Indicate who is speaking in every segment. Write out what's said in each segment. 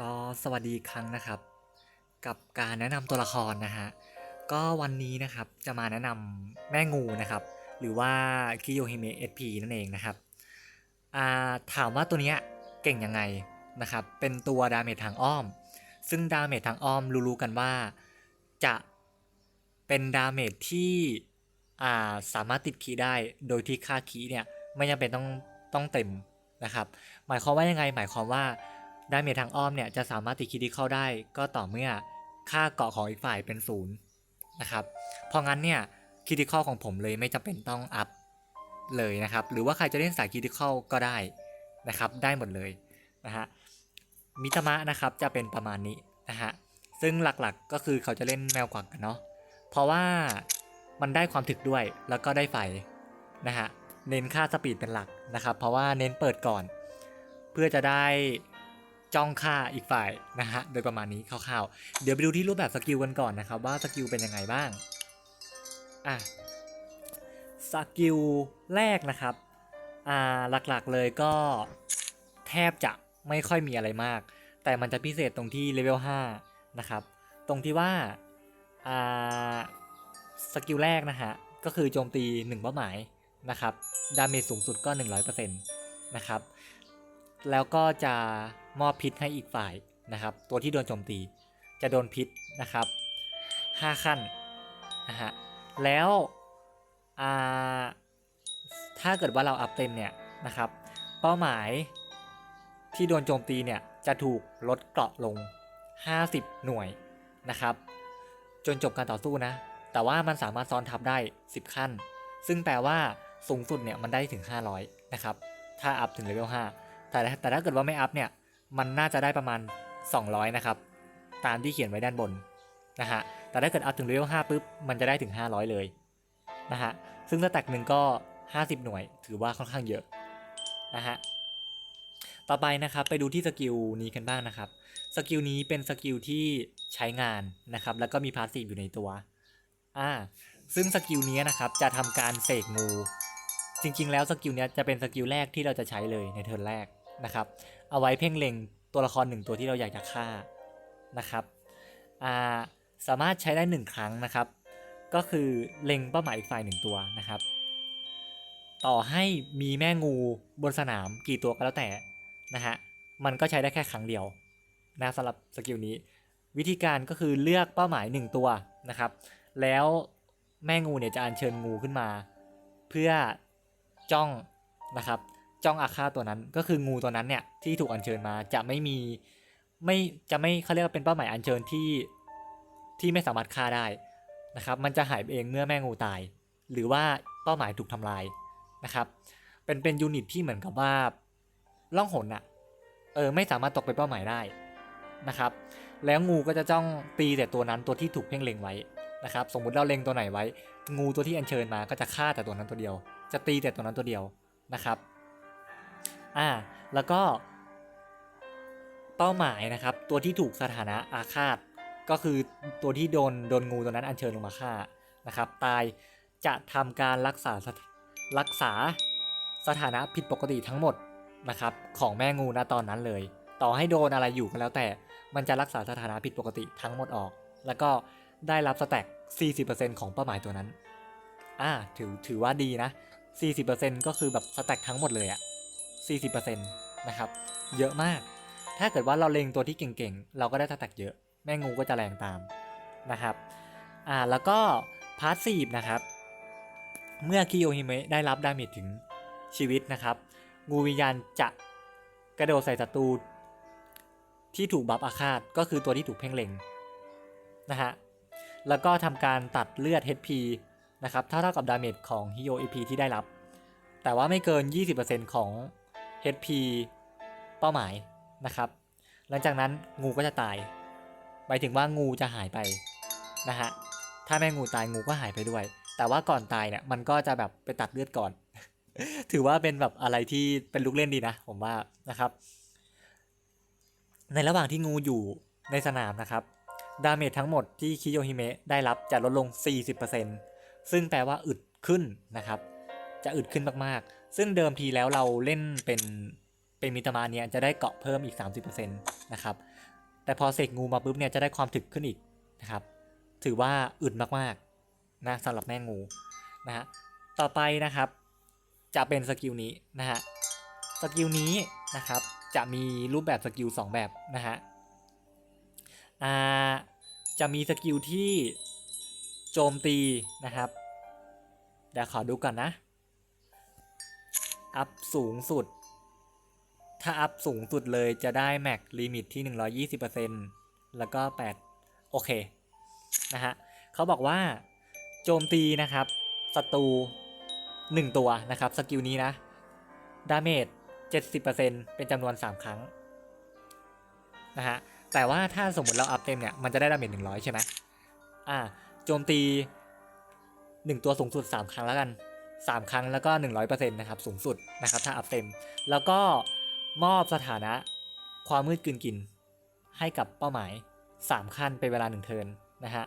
Speaker 1: ก็สวัสดีครั้งนะครับ กับการแนะนำตัวละครนะฮะก็วันนี้นะครับจะมาแนะนำแม่งูนะครับ หรือว่าคิโยฮิเมะเอพีนั่นเองนะครับาถามว่าตัวเนี้ยเก่งยังไงนะครับ เป็นตัวดาเมจทางอ้อม ซึ่งดาเมจทางอ้อมรู้ๆกันว่าจะเป็นดาเมจที่าสามารถติดคีได้โดยที่ค่าคีเนี่ยไม่จำเป็นต้องต้องเต็มนะครับ หมายความว่ายังไงหมายความว่า ดาเมจทางอ้อมเนี่ยจะสามารถติดคิดเข้าได้ก็ต่อเมื่อค่าเกาะของอีกฝ่ายเป็นศูนย์นะครับ เพราะงั้นเนี่ยคิดเข้าของผมเลยไม่จำเป็นต้องอัพเลยนะครับ หรือว่าใครจะเล่นสายคิดเข้าก็ได้นะครับ ได้หมดเลยนะฮะ มิตามะนะครับจะเป็นประมาณนี้นะฮะ ซึ่งหลักๆก็คือเขาจะเล่นแมวกวักกันเนาะ เพราะว่ามันได้ความถึกด้วยแล้วก็ได้ไฟนะฮะ เน้นค่าสปีดเป็นหลักนะครับ เพราะว่าเน้นเปิดก่อน เพื่อจะได้ จ้องฆ่าอีกฝ่ายนะฮะโดยประมาณนี้คร่าวๆ เดี๋ยวไปดูที่รูปแบบสกิลกันก่อนนะครับว่าสกิลเป็นยังไงบ้างอะสกิลแรกนะครับอ่าหลักๆเลยก็แทบจะไม่ค่อยมีอะไรมาก แต่มันจะพิเศษตรงที่เลเวล5นะครับตรงที่ว่าอ่าสกิลแรกนะฮะก็คือโจมตี 1 เป้าหมายนะครับดาเมจสูงสุดก็ 100%นะครับแล้วก็จะ มอบพิษให้อีกฝ่ายนะครับ ตัวที่โดนโจมตีจะโดนพิษนะครับ 5 ขั้นนะฮะแล้วอ่าถ้าเกิดว่าเราอัพเต็มเนี่ยนะครับ เป้าหมายที่โดนโจมตีเนี่ยจะถูกลดเกราะลง 50 หน่วยนะครับ จนจบการต่อสู้นะ แต่ว่ามันสามารถซ้อนทับได้ 10 ขั้น ซึ่งแปลว่าสูงสุดเนี่ยมันได้ถึง 500 นะครับ ถ้าอัพถึงเลเวล5แต่แต่ถ้าเกิดว่าไม่อัพเนี่ย มันน่าจะได้ประมาณ 200 นะครับ ตามที่เขียนไว้ด้านบนนะฮะ แต่ถ้าเกิดอัพถึงเลเวล5ปุ๊บ มันจะได้ถึง 500 เลยนะฮะ ซึ่งสแต็กหนึ่งก็ 50 หน่วย ถือว่าค่อนข้างเยอะนะฮะ ต่อไปนะครับไปดูที่สกิลนี้กันบ้างนะครับ สกิลนี้เป็นสกิลที่ใช้งานนะครับ แล้วก็มีพาสซีฟอยู่ในตัว อ่า ซึ่งสกิลนี้นะครับจะทำการเสกงู จริงๆ แล้วสกิลนี้จะเป็นสกิลแรกที่เราจะใช้เลยในเทิร์นแรกนะครับ เอาไว้เพ่งเล็งตัวละครหนึ่งตัวที่เราอยากจะฆ่านะครับสามารถใช้ได้หนึ่งครั้งนะครับ ก็คือเล็งเป้าหมายอีกฝ่ายหนึ่งตัวนะครับ ต่อให้มีแม่งูบนสนามกี่ตัวก็แล้วแต่นะฮะมันก็ใช้ได้แค่ครั้งเดียวนะสำหรับสกิลนี้ วิธีการก็คือเลือกเป้าหมาย 1 ตัวนะครับ แล้วแม่งูเนี่ยจะอัญเชิญงูขึ้นมา เพื่อจ้องนะครับ จ้องอาฆาตตัวนั้น ก็คืองูตัวนั้นเนี่ยที่ถูกอัญเชิญมาจะไม่มีไม่จะไม่เขาเรียกว่าเป็นเป้าหมายอัญเชิญที่ที่ไม่สามารถฆ่าได้นะครับ มันจะหายไปเองเมื่อแม่งูตาย หรือว่าเป้าหมายถูกทำลายนะครับ เป็นเป็นยูนิตที่เหมือนกับว่าล่องหนอะเออไม่สามารถตกเป็นเป้าหมายได้นะครับ แล้วงูก็จะจ้องตีแต่ตัวนั้นตัวที่ถูกเพ่งเล็งไว้นะครับ สมมุติเราเล็งตัวไหนไว้ งูตัวที่อัญเชิญมาก็จะฆ่าแต่ตัวนั้นตัวเดียว จะตีแต่ตัวนั้นตัวเดียวนะครับ อ่าแล้วก็ เป้าหมายนะครับ ตัวที่ถูกสถานะอาฆาต ก็คือตัวที่โดนโดนงูตัวนั้นอัญเชิญลงมาฆ่านะครับ ตายจะทำการรักษาสถรักษาสถานะผิดปกติทั้งหมดนะครับ ของแม่งูณตอนนั้นเลย ต่อให้โดนอะไรอยู่ก็แล้วแต่มันจะรักษาสถานะผิดปกติทั้งหมดออก แล้วก็ได้รับสแต็ก40%ของเป้าหมายตัวนั้น อ่า ถือ ถือว่าดีนะ 40%ก็คือแบบสแต็กทั้งหมดเลยอะ 40%นะครับเยอะมาก ถ้าเกิดว่าเราเล็งตัวที่เก่งๆ เราก็ได้สแตกเยอะ แม่งูก็จะแรงตามนะครับอ่าแล้วก็พาสซีฟนะครับเมื่อคิโยฮิเมะได้รับดาเมจถึงชีวิตนะครับ งูวิญญาณจะกระโดดใส่ศัตรูที่ถูกบัฟอาฆาตก็คือตัวที่ถูกเพ่งเล็งนะฮะแล้วก็ทำการตัดเลือด HP นะครับเท่าเท่ากับดาเมจของฮิโย EP ที่ได้รับ แต่ว่าไม่เกิน 20%ของ HP เป้าหมายนะครับ หลังจากนั้นงูก็จะตายหมายถึงว่างูจะหายไปนะฮะถ้าแม่งูตายงูก็หายไปด้วย แต่ว่าก่อนตายเนี่ยมันก็จะแบบไปตัดเลือดก่อน ถือว่าเป็นแบบอะไรที่เป็นลูกเล่นดีนะ ผมว่านะครับ ในระหว่างที่งูอยู่ในสนามนะครับดาเมจทั้งหมดที่คิโยฮิเมะได้รับจะลดลง 40%ซึ่งแปลว่าอึดขึ้นนะครับ จะอึดขึ้นมากๆ ซึ่งเดิมทีแล้วเราเล่นเป็นเป็นมิตรมาเนี่ยจะได้เกาะเพิ่มอีก 30%นะครับ แต่พอเสกงูมาปุ๊บเนี่ยจะได้ความถึกขึ้นอีกนะครับ ถือว่าอึดมากๆนะสำหรับแม่งูนะฮะ ต่อไปนะครับจะเป็นสกิลนี้นะฮะ สกิลนี้นะครับจะมีรูปแบบสกิล2แบบนะฮะอ่าจะมีสกิลที่โจมตีนะครับ เดี๋ยวขอดูก่อนนะ อัพสูงสุด ถ้าอัพสูงสุดเลยจะได้แม็กลิมิตที่ 120%แล้วก็ 8 โอเค นะฮะเขาบอกว่าโจมตีนะครับศัตรู1 ตัวนะครับ สกิลนี้นะ ดาเมจ 70%เป็นจำนวน 3 ครั้ง นะฮะ แต่ว่าถ้าสมมติเราอัพเต็มเนี่ย มันจะได้ดาเมจ100 ใช่ไหมอ่า โจมตี 1 ตัวสูงสุด 3 ครั้งแล้วกัน 3 ครั้งแล้วก็ 100%นะครับสูงสุดนะครับถ้าอัพเต็ม แล้วก็มอบสถานะความมืดกลืนกิน ให้กับเป้าหมาย 3 ขั้นเป็นเวลา 1 เทิร์นนะฮะ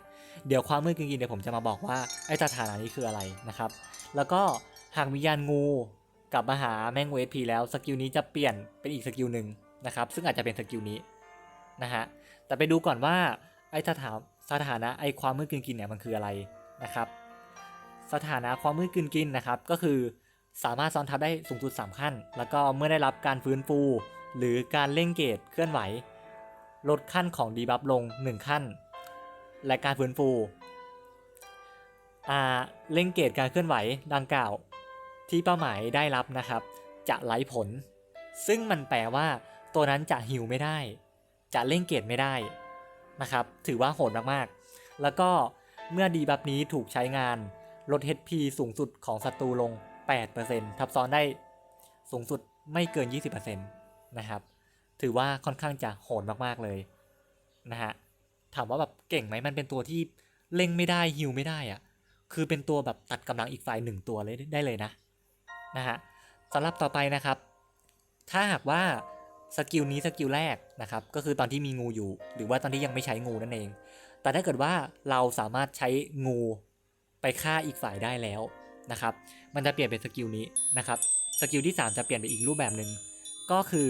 Speaker 1: เดี๋ยวความมืดกลืนกินเดี๋ยวผมจะมาบอกว่าไอ้สถานะนี้คืออะไรนะครับ แล้วก็หากวิญญาณงูกลับมาหาแมงงูเอพีแล้วสกิลนี้จะเปลี่ยนเป็นอีกสกิลหนึ่งนะครับซึ่งอาจจะเป็นสกิลนี้นะฮะแต่ไปดูก่อนว่าไอ้สถาสถานะไอ้ความมืดกลืนกินเนี่ยมันคืออะไรนะครับ สถานะความมืดกลืนกินนะครับ ก็คือสามารถซ้อนทับได้สูงสุด 3 ขั้น แล้วก็เมื่อได้รับการฟื้นฟู หรือการเร่งเกตเคลื่อนไหว ลดขั้นของดีบัฟลง 1 ขั้น และการฟื้นฟูอ่าเร่งเกตการเคลื่อนไหวดังกล่าว ที่เป้าหมายได้รับนะครับ จะไร้ผล ซึ่งมันแปลว่า ตัวนั้นจะฮิวไม่ได้ จะเร่งเกตไม่ได้นะครับ ถือว่าโหดมากๆ แล้วก็เมื่อดีบัฟนี้ถูกใช้งาน ลด HP สูงสุดของศัตรูลง 8%ทับซ้อนได้สูงสุดไม่เกิน 20%นะครับ ถือว่าค่อนข้างจะโหดมากๆเลยนะฮะ ถามว่าแบบเก่งไหมมันเป็นตัวที่เล่งไม่ได้ฮิวไม่ได้อะคือเป็นตัวแบบตัดกำลังอีกฝ่ายหนึ่งตัวเลยได้เลยนะนะฮะสำหรับต่อไปนะครับ ถ้าหากว่าสกิลนี้สกิลแรกนะครับก็คือตอนที่มีงูอยู่ หรือว่าตอนที่ยังไม่ใช้งูนั่นเอง แต่ถ้าเกิดว่าเราสามารถใช้งู ไปฆ่าอีกฝ่ายได้แล้วนะครับมันจะเปลี่ยนเป็นสกิลนี้นะครับสกิลที่ 3 จะเปลี่ยนไปอีกรูปแบบหนึ่งก็คือ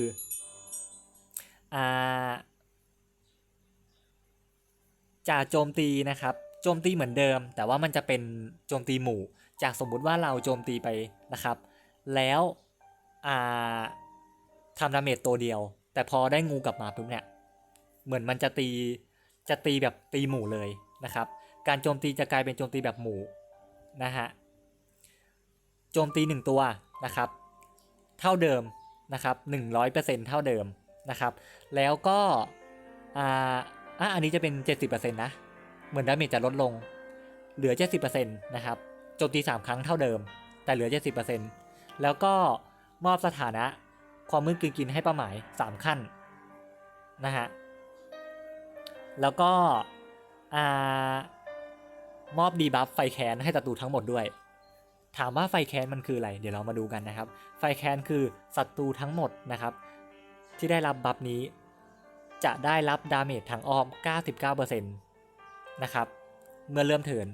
Speaker 1: อ่าจะโจมตีนะครับโจมตีเหมือนเดิม แต่ว่ามันจะเป็นโจมตีหมู่ จากสมมุติว่าเราโจมตีไปนะครับ แล้วอ่าทำดาเมจตัวเดียว แต่พอได้งูกลับมาปุ๊บเนี่ยเหมือนมันจะตีจะตีแบบตีหมู่เลยนะครับ การโจมตีจะกลายเป็นโจมตีแบบหมู่นะฮะโจมตีหนึ่งตัวนะครับ เท่าเดิมนะครับ100%เท่าเดิมนะครับ แล้วก็อ่าอะอันนี้จะเป็น 70%นะ เหมือนดาเมจจะลดลง เหลือ 70%นะครับโจมตี 3 ครั้งเท่าเดิม แต่เหลือ 70%แล้วก็มอบสถานะความมืดกลืนกินให้เป้าหมาย 3 ขั้นนะฮะ แล้วก็อ่า มอบดีบัฟไฟแคนให้ศัตรูทั้งหมดด้วย ถามว่าไฟแคนมันคืออะไร เดี๋ยวเรามาดูกันนะครับ ไฟแคนคือศัตรูทั้งหมดนะครับ ที่ได้รับบัฟนี้ จะได้รับดาเมจทางอ้อม 99%นะครับ เมื่อเริ่มเทิร์น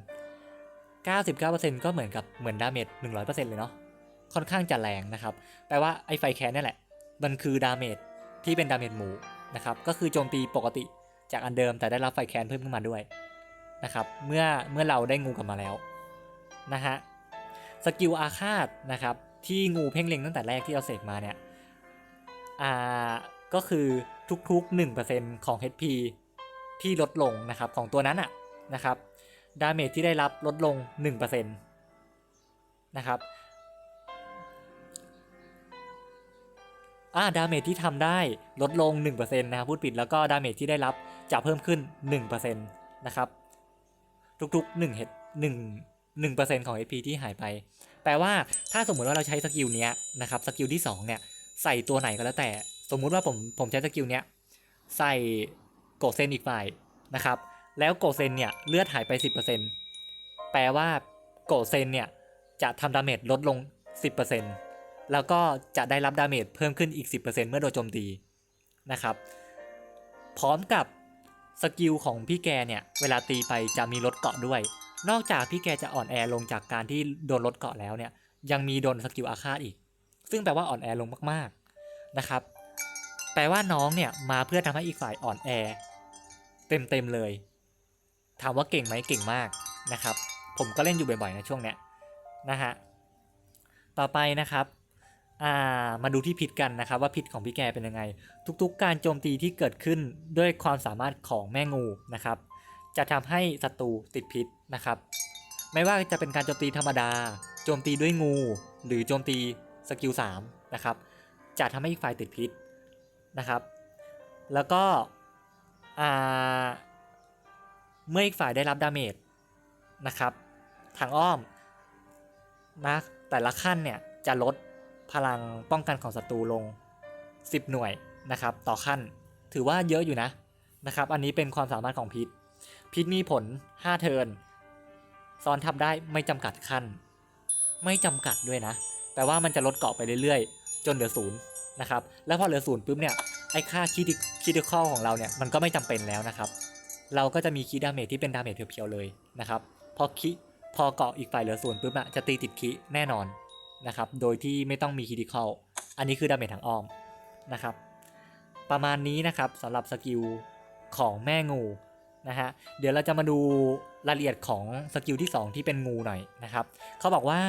Speaker 1: 99%ก็เหมือนกับเหมือนดาเมจ100%เลยเนาะ ค่อนข้างจะแรงนะครับ แปลว่าไอ้ไฟแคนนี่แหละ มันคือดาเมจที่เป็นดาเมจหมูนะครับ ก็คือโจมตีปกติจากอันเดิมแต่ได้รับไฟแคนเพิ่มขึ้นมาด้วย นะครับเมื่อเมื่อเราได้งูกลับมาแล้วนะฮะสกิลอาฆาตนะครับที่งูเพ่งเล็งตั้งแต่แรกที่เราเสกมาเนี่ยอ่าก็คือทุกๆ 1%ของ HP ที่ลดลงนะครับของตัวนั้นอะนะครับดาเมจที่ได้รับลดลง 1%นะครับอ่าดาเมจที่ทำได้ลดลง 1%นะครับพูดผิดแล้วก็ดาเมจที่ได้รับจะเพิ่มขึ้น 1%นะครับ ทุกๆ1เฮด1 1%ของ HP ที่หายไป แปลว่าถ้าสมมุติว่าเราใช้สกิลเนี้ยนะครับสกิลที่2เนี่ยใส่ตัวไหนก็แล้วแต่ สมมุติว่าผมผมใช้สกิลเนี้ยใส่โกเซนอีกฝ่ายนะครับ แล้วโกเซนเนี่ยเลือดหายไป 10%แปลว่าโกเซนเนี่ยจะทำดาเมจลดลง 10%แล้วก็จะได้รับดาเมจเพิ่มขึ้นอีก 10%เมื่อโดนโจมตีนะครับ พร้อมกับ สกิลของพี่แกเนี่ย เวลาตีไปจะมีลดเกาะด้วย นอกจากพี่แกจะอ่อนแอลงจากการที่โดนลดเกาะแล้วเนี่ย ยังมีโดนสกิลอาฆาตอีก ซึ่งแปลว่าอ่อนแอลงมากนะครับ แปลว่าน้องเนี่ยมาเพื่อทำให้อีกฝ่ายอ่อนแอเต็มเต็มๆเลย ถามว่าเก่งไหมเก่งมากนะครับ ผมก็เล่นอยู่บ่อยๆนะช่วงเนี้ยนะฮะ ต่อไปนะครับ อ่ามาดูที่พิษกันนะครับว่าพิษของพี่แกเป็นยังไง ทุกๆ การโจมตีที่เกิดขึ้นด้วยความสามารถของแม่งูนะครับ จะทำให้ศัตรูติดพิษนะครับ ไม่ว่าจะเป็นการโจมตีธรรมดา โจมตีด้วยงู หรือโจมตีสกิล3นะครับจะทำให้อีกฝ่ายติดพิษนะครับ แล้วก็อ่าเมื่ออีกฝ่ายได้รับดาเมจนะครับ ทางอ้อมนะแต่ละขั้นเนี่ยจะลด พลังป้องกันของศัตรูลง 10 หน่วยนะครับ ต่อขั้น ถือว่าเยอะอยู่นะนะครับ อันนี้เป็นความสามารถของพิษ พิษมีผล 5 เทิร์นซ้อนทับได้ไม่จำกัดขั้น ไม่จำกัดด้วยนะ แปลว่ามันจะลดเกาะไปเรื่อยๆ จนเหลือศูนย์นะครับ แล้วพอเหลือศูนย์ปุ๊บเนี่ย ไอ้ค่าคิดคิดข้อของเราเนี่ย มันก็ไม่จำเป็นแล้วนะครับ เราก็จะมีคีดดาเมจที่เป็นดาเมจเพียวๆเลยนะครับ พอคิพอเกาะอีกฝ่ายเหลือศูนย์ปุ๊บอะจะตีติดคิแน่นอน นะครับ โดยที่ไม่ต้องมีคิดิคอลอันนี้คือดาเมจทางอ้อมนะครับ ประมาณนี้นะครับสำหรับสกิลของแม่งูนะฮะ เดี๋ยวเราจะมาดูรายละเอียดของสกิลที่ 2 ที่เป็นงูหน่อยนะครับ เขาบอกว่า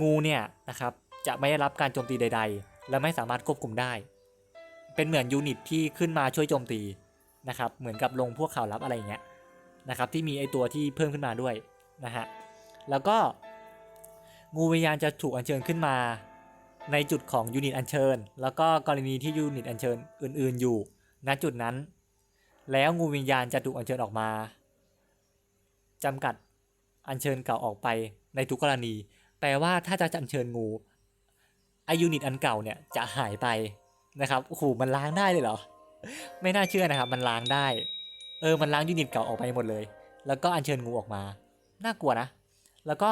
Speaker 1: งูเนี่ยนะครับจะไม่ได้รับการโจมตีใด ๆ และไม่สามารถควบคุมได้ เป็นเหมือนยูนิตที่ขึ้นมาช่วยโจมตีนะครับ เหมือนกับลงพวกข่าวลับอะไรอย่างเงี้ยนะครับที่มีไอตัวที่เพิ่มขึ้นมาด้วยนะฮะ แล้วก็ งูวิญญาณจะถูกอัญเชิญขึ้นมา ในจุดของยูนิตอัญเชิญ แล้วก็กรณีที่ยูนิตอัญเชิญอื่น ๆ อยู่ณจุดนั้น แล้วงูวิญญาณจะถูกอัญเชิญออกมาจำกัดอัญเชิญเก่าออกไปในทุกกรณี แปลว่าถ้าจะอัญเชิญงูไอยูนิตอันเก่าเนี่ยจะหายไปนะครับโอ้โหมันล้างได้เลยเหรอ ไม่น่าเชื่อนะครับ มันล้างได้ เออ มันล้างยูนิตเก่าออกไปหมดเลย แล้วก็อัญเชิญงูออกมา น่ากลัวนะ แล้วก็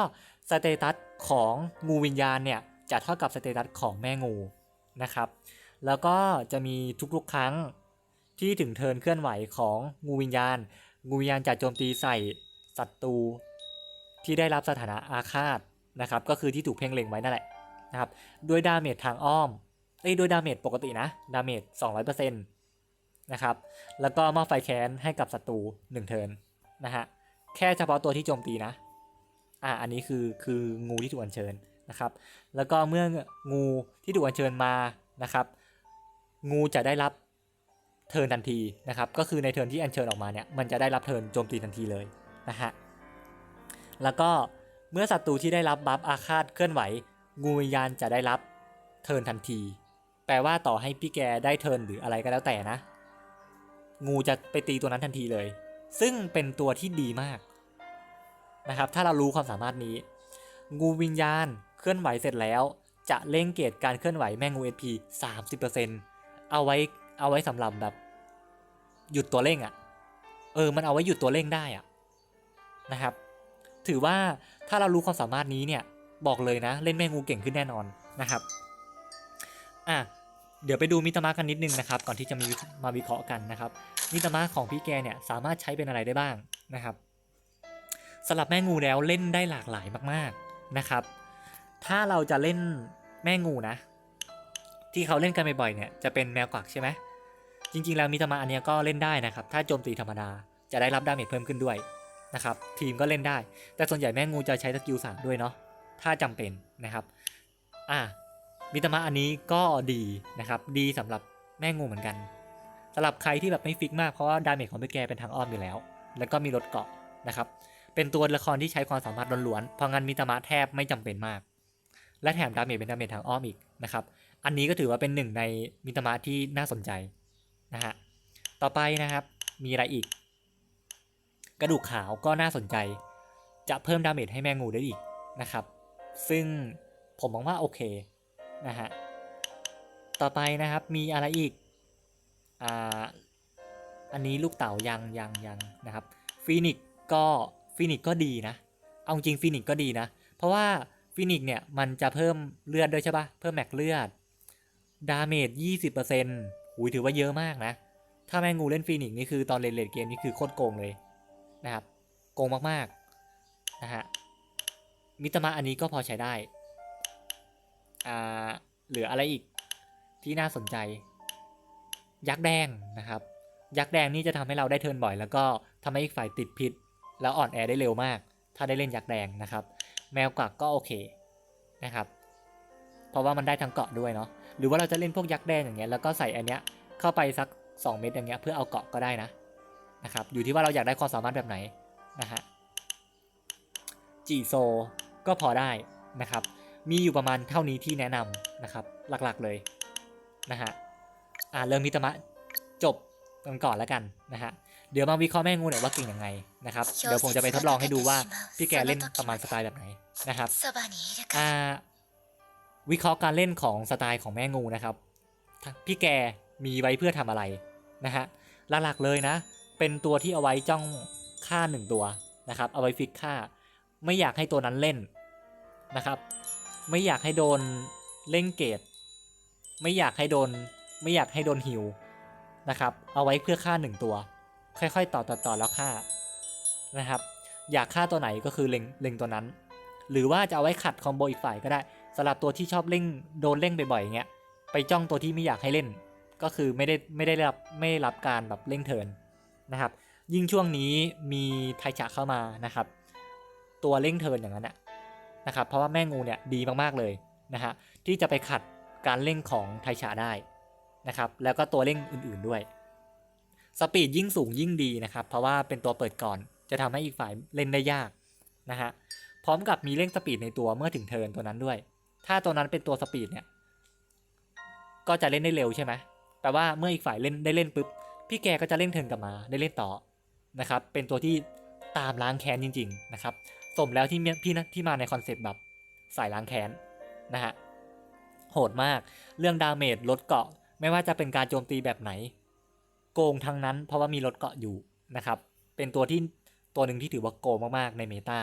Speaker 1: สเตตัสของงูวิญญาณเนี่ยจะเท่ากับสเตตัสของแม่งูนะครับ แล้วก็จะมีทุกๆครั้งที่ถึงเทินเคลื่อนไหวของงูวิญญาณ งูวิญญาณจะโจมตีใส่ศัตรูที่ได้รับสถานะอาฆาตนะครับ ก็คือที่ถูกเพ่งเล็งไว้นั่นแหละนะครับด้วยดาเมจทางอ้อมเอ้ด้วยดาเมจปกตินะ ดาเมจ200%นะครับ แล้วก็มอบไฟแค้นให้กับศัตรู1เทินนะฮะ แค่เฉพาะตัวที่โจมตีนะ อ่าอันนี้คือคืองูที่ถูกอัญเชิญนะครับ แล้วก็เมื่องูที่ถูกอัญเชิญมานะครับ งูจะได้รับเทินทันทีนะครับ ก็คือในเทินที่อัญเชิญออกมาเนี่ยมันจะได้รับเทินโจมตีทันทีเลยนะฮะแล้วก็เมื่อศัตรูที่ได้รับบัฟอาฆาตเคลื่อนไหว งูวิญญาณจะได้รับเทินทันที แปลว่าต่อให้พี่แกได้เทินหรืออะไรก็แล้วแต่นะ งูจะไปตีตัวนั้นทันทีเลย ซึ่งเป็นตัวที่ดีมาก นะครับ ถ้าเรารู้ความสามารถนี้ งูวิญญาณเคลื่อนไหวเสร็จแล้ว จะเร่งเกตการเคลื่อนไหวแม่งู SP 30%เปอร์เซ็นเอาไว้เอาไว้สำหรับแบบ หยุดตัวเร่งอะ่ะ เออ มันเอาไว้หยุดตัวเร่งได้อะ่ะนะครับ ถือว่าถ้าเรารู้ความสามารถนี้เนี่ยบอกเลยนะ เล่นแม่งูเก่งขึ้นแน่นอนนะครับอะเดี๋ยวไปดูมิตรมากันนิดนึงนะครับ ก่อนที่จะมีมาวิเคราะห์กันนะครับมิตรมาของพี่แกเนี่ยสามารถใช้เป็นอะไรได้บ้างนะครับ สำหรับแม่งูแล้วเล่นได้หลากหลายมากๆนะครับ ถ้าเราจะเล่นแม่งูนะ ที่เขาเล่นกันบ่อยๆเนี่ยจะเป็นแมวกวักใช่ไหมจริงๆแล้วมิตรมาอันนี้ก็เล่นได้นะครับ ถ้าโจมตีธรรมดาจะได้รับดาเมจเพิ่มขึ้นด้วยนะครับ ทีมก็เล่นได้ แต่ส่วนใหญ่แม่งูจะใช้สกิลสามด้วยเนาะถ้าจำเป็นนะครับอะมิตรมาอันนี้ก็ดีนะครับ ดีสำหรับแม่งูเหมือนกันสำหรับใครที่แบบไม่ฟิกมากเพราะว่าดาเมจของพี่แกเป็นทางอ้อมอยู่แล้ว แล้วก็มีรถเกาะนะครับ เป็นตัวละครที่ใช้ความสามารถล้วนๆ เพราะงั้นมิตรมาแทบไม่จำเป็นมาก และแถมดาเมจเป็นดาเมจทางอ้อมอีกนะครับ อันนี้ก็ถือว่าเป็นหนึ่งในมิตรมาที่น่าสนใจนะฮะ ต่อไปนะครับ มีอะไรอีก กระดูกขาวก็น่าสนใจ จะเพิ่มดาเมจให้แมงงูได้อีกนะครับ ซึ่งผมมองว่าโอเคนะฮะ ต่อไปนะครับมีอะไรอีก อ่า อันนี้ลูกเต๋ายังยังยังนะครับฟีนิกก็ ฟีนิกก็ดีนะ เอาจริงฟีนิกก็ดีนะ เพราะว่าฟีนิกเนี่ยมันจะเพิ่มเลือดด้วยใช่ปะเพิ่มแม็กเลือด ดาเมจ20%หูยถือว่าเยอะมากนะ ถ้าแมงงูเล่นฟีนิกนี่คือตอนเล่นเลนเกมนี่คือโคตรโกงเลยนะครับ โกงมากๆนะฮะ มิตรมาอันนี้ก็พอใช้ได้ อ่า เหลืออะไรอีกที่น่าสนใจ ยักษ์แดงนะครับ ยักษ์แดงนี่จะทำให้เราได้เทิร์นบ่อย แล้วก็ทำให้อีกฝ่ายติดพิษ แล้วอ่อนแอได้เร็วมาก ถ้าได้เล่นยักษ์แดงนะครับ แมวกวักก็โอเคนะครับ เพราะว่ามันได้ทั้งเกาะด้วยเนาะหรือว่าเราจะเล่นพวกยักษ์แดงอย่างเงี้ยแล้วก็ใส่อันเนี้ยเข้าไปสัก 2 เม็ดอย่างเงี้ยเพื่อเอาเกาะก็ได้นะนะครับอยู่ที่ว่าเราอยากได้ความสามารถแบบไหนนะฮะจีโซก็พอได้นะครับ มีอยู่ประมาณเท่านี้ที่แนะนำนะครับ หลักๆเลยนะฮะอ่าเริ่มมิตมะจบกันก่อนแล้วกันนะฮะ เดี๋ยวมาวิเคราะห์แม่งูหน่อยว่าเก่งยังไงนะครับ เดี๋ยวผมจะไปทดลองให้ดูว่าพี่แกเล่นประมาณสไตล์แบบไหนนะครับอ่าวิเคราะห์การเล่นของสไตล์ของแม่งูนะครับ พี่แกมีไว้เพื่อทำอะไรนะฮะหลักๆเลยนะ เป็นตัวที่เอาไว้จ้องค่าหนึ่งตัวนะครับ เอาไว้ฟิกค่า ไม่อยากให้ตัวนั้นเล่นนะครับ ไม่อยากให้โดนเล่นเกตไม่อยากให้โดน ไม่อยากให้โดนหิวนะครับ เอาไว้เพื่อค่าหนึ่งตัว ค่อยๆ ต่อต่อต่อแล้วฆ่านะครับ อยากฆ่าตัวไหนก็คือเล็งเล็งตัวนั้น หรือว่าจะเอาไว้ขัดคอมโบอีกฝ่ายก็ได้สำหรับตัวที่ชอบเล่งโดนเล่งบ่อยๆอย่างเงี้ยไปจ้องตัวที่ไม่อยากให้เล่น ก็คือไม่ได้ไม่ได้รับไม่ได้รับการแบบเล่งเทินนะครับ ยิ่งช่วงนี้มีไทฉะเข้ามานะครับ ตัวเล่งเทินอย่างนั้นนะนะครับ เพราะว่าแม่งูเนี่ยดีมากๆเลยนะฮะที่จะไปขัดการเล่งของไทฉะได้นะครับ แล้วก็ตัวเล่งอื่นๆด้วย สปีดยิ่งสูงยิ่งดีนะครับ เพราะว่าเป็นตัวเปิดก่อน จะทำให้อีกฝ่ายเล่นได้ยากนะฮะ พร้อมกับมีเร่งสปีดในตัวเมื่อถึงเทิร์นตัวนั้นด้วย ถ้าตัวนั้นเป็นตัวสปีดเนี่ย ก็จะเล่นได้เร็วใช่ไหมแปลว่าเมื่ออีกฝ่ายเล่นได้เล่นปุ๊บ พี่แกก็จะเล่นเทิร์นกลับมาได้เล่นต่อนะครับ เป็นตัวที่ตามล้างแค้นจริง ๆ นะครับ สมแล้วที่พี่นะที่มาในคอนเซปต์แบบสายล้างแค้นนะฮะ โหดมาก เรื่องดาเมจลดเกาะ ไม่ว่าจะเป็นการโจมตีแบบไหน กงทั้งนั้น เพราะว่ามีลดเกาะอยู่นะครับ เป็นตัวที่ตัวหนึ่งที่ถือว่าโกงมากๆในเมตา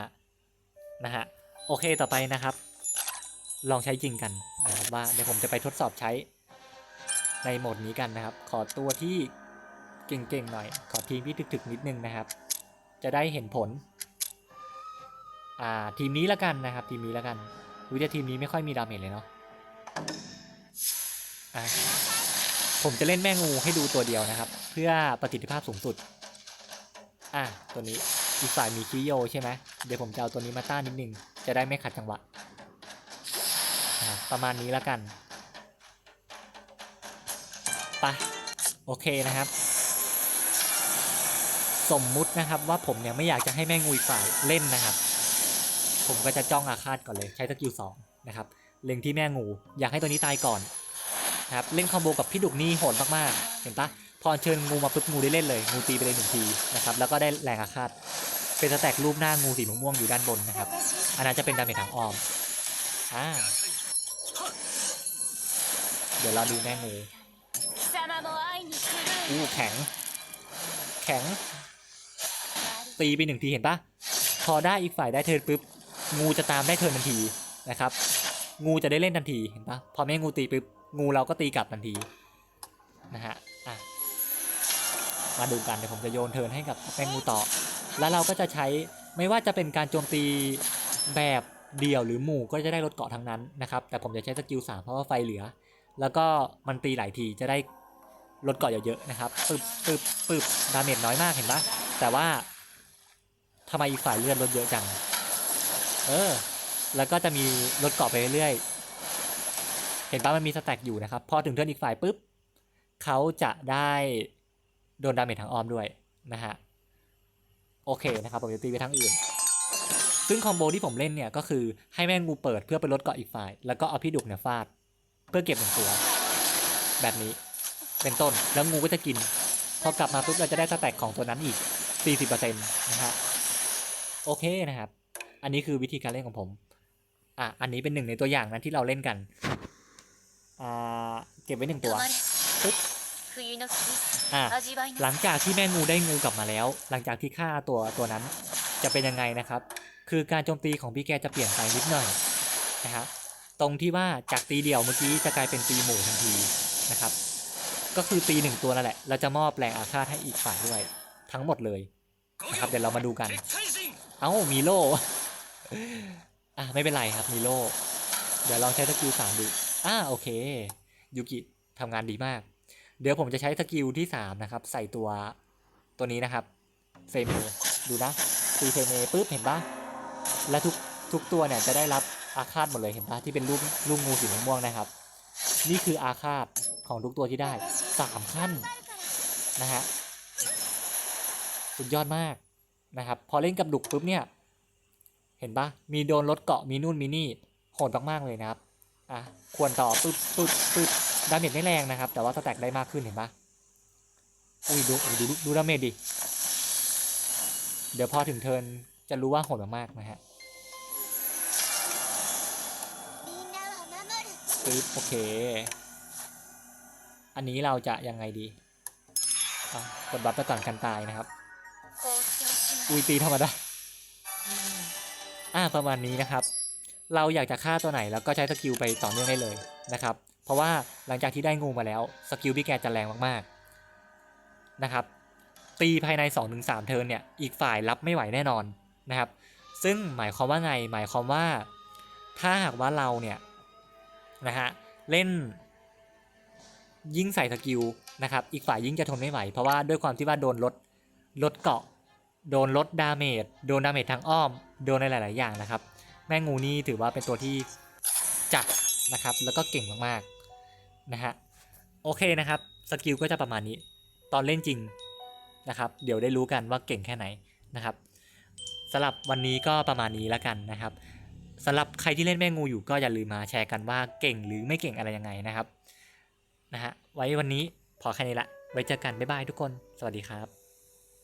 Speaker 1: นะฮะโอเคต่อไปนะครับ ลองใช้จริงกันนะครับว่าเดี๋ยวผมจะไปทดสอบใช้ในโหมดนี้กันนะครับ ขอตัวที่เก่งๆหน่อย ขอทีมที่ถึกๆนิดนึงนะครับ จะได้เห็นผลอ่าทีมนี้ล้วกันนะครับ ทีมนี้ล้วกันวิธีทีมนี้ไม่ค่อยมีดาเมจเลยเนาะอะ ผมจะเล่นแม่งูให้ดูตัวเดียวนะครับ เพื่อประสิทธิภาพสูงสุด อะตัวนี้อีกฝ่ายมีคิโยใช่ไหมเดี๋ยวผมจะเอาตัวนี้มาต้านนิดนึง จะได้ไม่ขัดจังหวะประมาณนี้แล้วกันไปะโอเคนะครับ สมมุตินะครับว่าผมเนี่ยไม่อยากจะให้แม่งูอีกฝ่ายเล่นนะครับ ผมก็จะจ้องอาฆาตก่อนเลยใช้สกิลสองนะครับเล็งที่แม่งู อยากให้ตัวนี้ตายก่อน ครับเล่นคอมโบกับพี่ดุกนี่โหดมากๆ เห็นปะพอเชิญงูมาปุ๊บงูได้เล่นเลยงูตีไปเลยหนึ่งทีนะครับแล้วก็ได้แรงอาฆาตเป็นสแต็กรูปหน้างูสีม่วงอยู่ด้านบนนะครับอันนั้นจะเป็นดาเมจทางออมอ่าเดี๋ยวเราดูแม่งูอู้แข็ง แข็ง ตีไปหนึ่งทีเห็นปะพอได้อีกฝ่ายได้เทิร์นปุ๊บงูจะตามได้เทิร์นทันทีนะครับ งูจะได้เล่นทันทีเห็นปะพอแม่งูตีปุ๊บ งูเราก็ตีกลับทันทีนะฮะอะมาดูกันเดี๋ยวผมจะโยนเทินให้กับแม่งูต่อ แล้วเราก็จะใช้ไม่ว่าจะเป็นการโจมตีแบบเดี่ยวหรือหมู่ก็จะได้ลดเกาะทั้งนั้นนะครับ แต่ผมจะใช้สกิลสามเพราะว่าไฟเหลือ แล้วก็มันตีหลายทีจะได้ลดเกาะเยอะๆนะครับปึ๊บปึ๊บปึ๊บดาเมจน้อยมากเห็นปะแต่ว่าทำไมอีกฝ่ายเลือดลดเยอะจัง เออ แล้วก็จะมีลดเกาะไปเรื่อย เห็นปะมันมีสแต็กอยู่นะครับ พอถึงเทิร์นอีกฝ่ายปุ๊บเขาจะได้โดนดาเมจทางอ้อมด้วยนะฮะ โอเคนะครับ ผมจะตีไปทั้งอื่น ซึ่งคอมโบที่ผมเล่นเนี่ยก็คือให้แม่งูเปิดเพื่อไปลดเกาะอีกฝ่าย แล้วก็เอาพี่ดุกเนี่ยฟาด เพื่อเก็บหนึ่งตัว แบบนี้เป็นต้นแล้วงูก็จะกิน พอกลับมาปุ๊บเราจะได้สแต็กของตัวนั้นอีก 40%นะฮะโอเคนะครับ อันนี้คือวิธีการเล่นของผม อะ อันนี้เป็นหนึ่งในตัวอย่างนั้นที่เราเล่นกัน เก็บไว้หนึ่งตัวปึ๊บอ่าหลังจากที่แม่งูได้งูกลับมาแล้ว หลังจากที่ฆ่าตัวตัวนั้นจะเป็นยังไงนะครับ คือการโจมตีของพี่แกจะเปลี่ยนไปนิดหน่อยนะครับตรงที่ว่าจากตีเดี่ยวเมื่อกี้จะกลายเป็นตีหมู่ทันทีนะครับ ก็คือตีหนึ่งตัวนั่นแหละ เราจะมอบแรงอาฆาตให้อีกฝ่ายด้วย ทั้งหมดเลยนะครับเดี๋ยวเรามาดูกัน เอ้ามีโล่อะไม่เป็นไรครับมีโล่เดี๋ยวลองใช้สกิลสามดู อ่าโอเคยูกิทำงานดีมาก เดี๋ยวผมจะใช้สกิลที่สามนะครับ ใส่ตัวตัวนี้นะครับเซเมดูนะตีเซเมปุ๊บเห็นปะและทุกทุกตัวเนี่ยจะได้รับอาฆาตหมดเลยเห็นปะที่เป็นรูปรูปงูสีม่วงนะครับ นี่คืออาฆาตของทุกตัวที่ได้สามขั้นนะฮะสุดยอดมากนะครับ พอเล่นกับดุกปุ๊บเนี่ย เห็นปะมีโดนรถเกาะมีนู่นมีนี่โหดมากๆเลยนะครับ อะควรต่อปึ๊บปึ๊บปึ๊บดาเมจไม่แรงนะครับ แต่ว่าสแต็กได้มากขึ้นเห็นปะอุ้ยดูดูดูดาเมจดิ เดี๋ยวพอถึงเทินจะรู้ว่าโหดมากนะฮะปึ๊บโอเค อันนี้เราจะยังไงดีกดบัฟไปก่อนกันตายนะครับ อุ้ยตีธรรมดาอ่าประมาณนี้นะครับ เราอยากจะฆ่าตัวไหนแล้วก็ใช้สกิลไปต่อเนื่องได้เลยนะครับ เพราะว่าหลังจากที่ได้งูมาแล้วสกิลพี่แกจะแรงมากๆนะครับ ตีภายใน 2-3 เทิร์นเนี่ยอีกฝ่ายรับไม่ไหวแน่นอนนะครับ ซึ่งหมายความว่าไงหมายความว่าถ้าหากว่าเราเนี่ยนะฮะเล่นยิ่งใส่สกิลนะครับอีกฝ่ายยิ่งจะทนไม่ไหวเพราะว่าด้วยความที่ว่าโดนลดลดเกาะ โดนลดดาเมจโดนดาเมจทางอ้อม โดนในหลาย ๆ อย่างนะครับ แม่งูนี่ถือว่าเป็นตัวที่จัดนะครับ แล้วก็เก่งมากๆนะฮะโอเคนะครับสกิลก็จะประมาณนี้ตอนเล่นจริงนะครับ เดี๋ยวได้รู้กันว่าเก่งแค่ไหนนะครับสำหรับวันนี้ก็ประมาณนี้แล้วกันนะครับสำหรับใครที่เล่นแม่งูอยู่ก็อย่าลืมมาแชร์กันว่าเก่งหรือไม่เก่งอะไรยังไงนะครับนะฮะไว้วันนี้พอแค่นี้ละ ไว้เจอกันบ๊ายบายทุกคน สวัสดีครับ